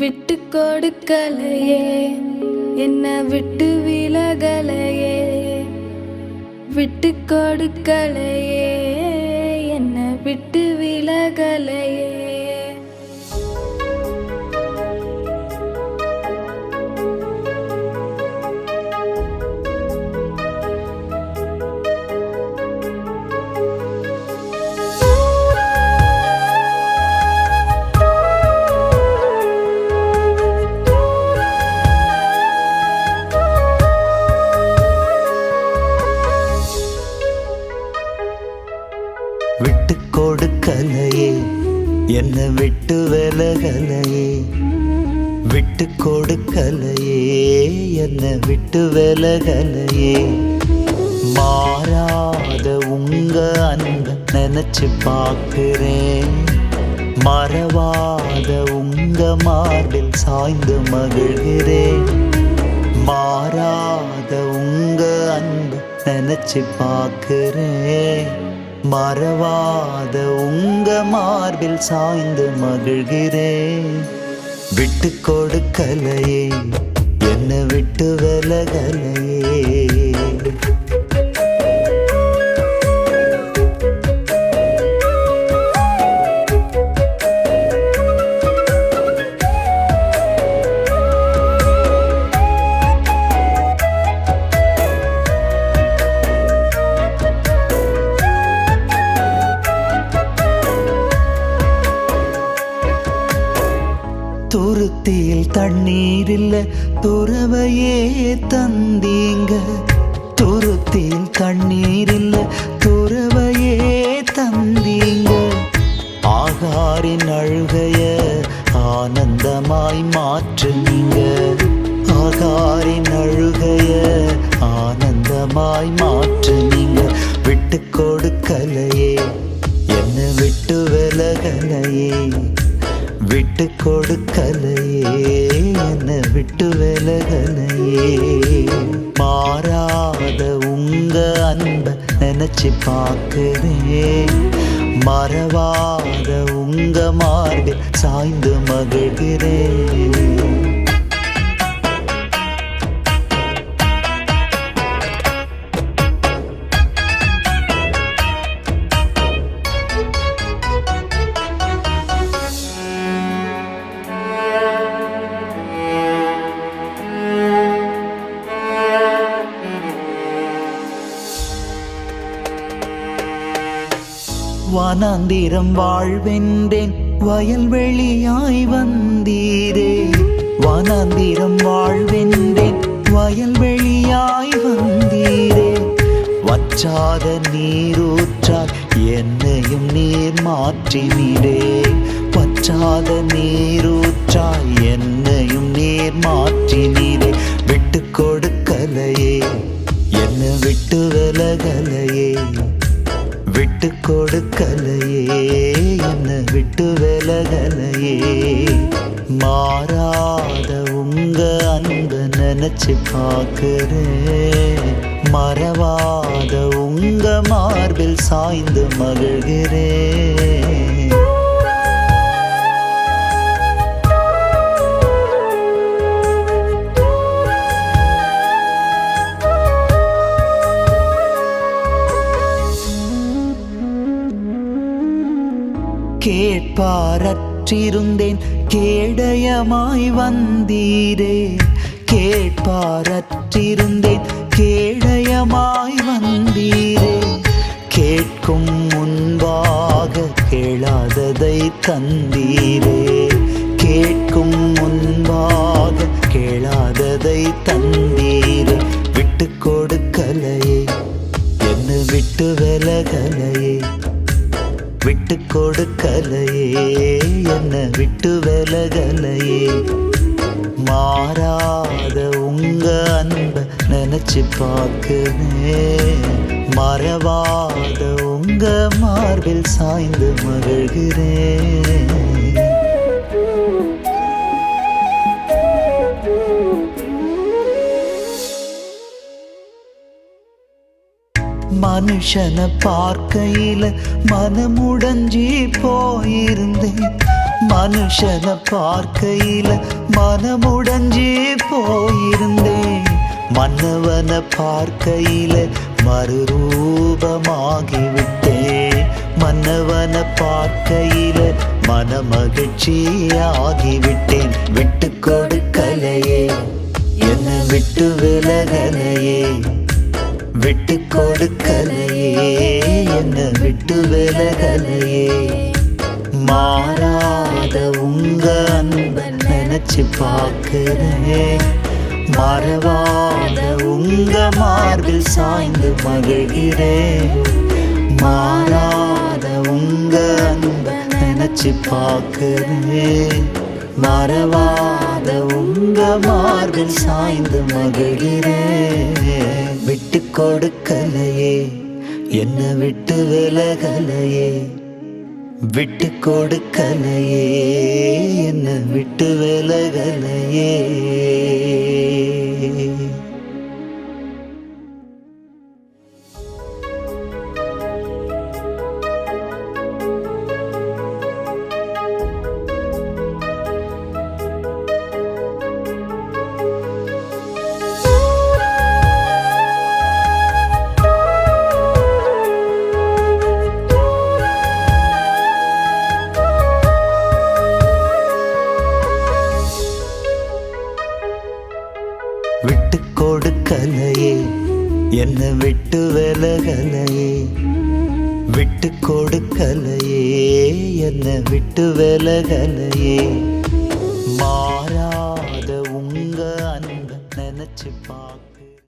விட்டு கொடுக்கலையே என்ன விட்டு விலகலையே. விட்டு கொடுக்கலையே என்ன விட்டு விலகலையே. விட்டு கொடுக்கலையே என்ன விட்டு விலகலையே. விட்டு கொடுக்கலையே என்ன விட்டு விலகலையே. மாறாத உங்க அன்ப நினைச்சு பார்க்கிறேன். மறவாத உங்க மார்பில் சாய்ந்து மகிழ்கிறேன். மாறாத உங்க அன்பு நினைச்சு பார்க்கிறேன். மறவாத உங்க மார்பில் சாய்ந்து மகிழ்கிறேன். விட்டு கொடுக்கலையே என்ன விட்டு விலகலையே. துருத்தியில் தண்ணீர் இல்ல துறவையே தந்தீங்க. துருத்தியில் தண்ணீர் இல்ல துறவையே தந்தீங்க. ஆகாரின் அழுகைய ஆனந்தமாய் மாற்றுனீங்க. ஆகாரின் அழுகைய ஆனந்தமாய் மாற்றுனீங்க. விட்டு கொடுக்கலையே என்ன விட்டு விலகலையே. விட்டு கொடுக்கலையே என்ன விட்டு விலகலையே. மாறாத உங்க அன்ப நினைச்சு பார்க்கிறேன். மறவாத உங்க மார்பில் சாய்ந்து மகிழ்கிறேன். வனாந்திரம் வாழ்வென்றேன். வயல்வெளியாய் வந்தீரே. வனாந்திரம் வாழ்வென்றேன். வயல்வெளியாய் வந்தீரே. வற்றாத நீரூற்றால் என்னையும் நீர் மாற்றினீரே. வற்றாத நீரூற்றால் என்னையும் நீர் மாற்றி மாறாத உங்க அன்ப நினைச்சு பார்க்கிறேன். மறவாத உங்க மார்பில் சாய்ந்து மகிழ்கிறேன். கேட்பாரத் கேட்பாரற்றிருந்தேன் கேடயமாய் வந்தீரே. கேட்பாரற்றிருந்தேன். கேடயமாய் வந்தீரே. கேட்கும் முன்பாக கேளாததை தந்தீரே. கேட்கும் முன்பாக கேளாததை தந்தீரே. விட்டு கொடுக்கலையே. என்ன விட்டு விலகலையே. விட்டு கொடுக்கலையே என்ன விட்டு விலகலையே. மாறாத உங்க அன்ப நினைச்சு பார்க்கிறேன். மறவாத உங்க மார்பில் சாய்ந்து மகிழ்கிறேன். மனுஷனை பார்க்கையில மனமுடஞ்சி போயிருந்தேன். மனுஷனை பார்க்கையில மனமுடஞ்சி போயிருந்தேன். மன்னவனை பார்க்கையில மறுரூபமாகிவிட்டேன். மன்னவனை பார்க்கையில மனமகிழ்ச்சியாகி விட்டேன் விட்டு கொடுக்கலையே என்னை விட்டு விலகலையே. விட்டு கொடுக்கலையே என்னை விட்டு விலகலையே. மாறாத உங்க அன்பன் நினைச்சு பார்க்கிறேன். மறவாத உங்க மார்பில் சாய்ந்து மகிழ்கிறேன் மாறாத உங்க அன்பன் நினைச்சு பார்க்கிறேன். மறவாத உங்க மார்பில் சாய்ந்து மகிழ்கிறேன். விட்டு கொடுக்கலையே என்ன விட்டு விலகலையே. விட்டு கொடுக்கலையே என்ன விட்டு விலகலையே. என்ன விட்டு விலகலையே. விட்டு கொடுக்கலையே. என்ன விட்டு விலகலையே. மாறாத உங்க அன்பை நினைச்சு பார்க்க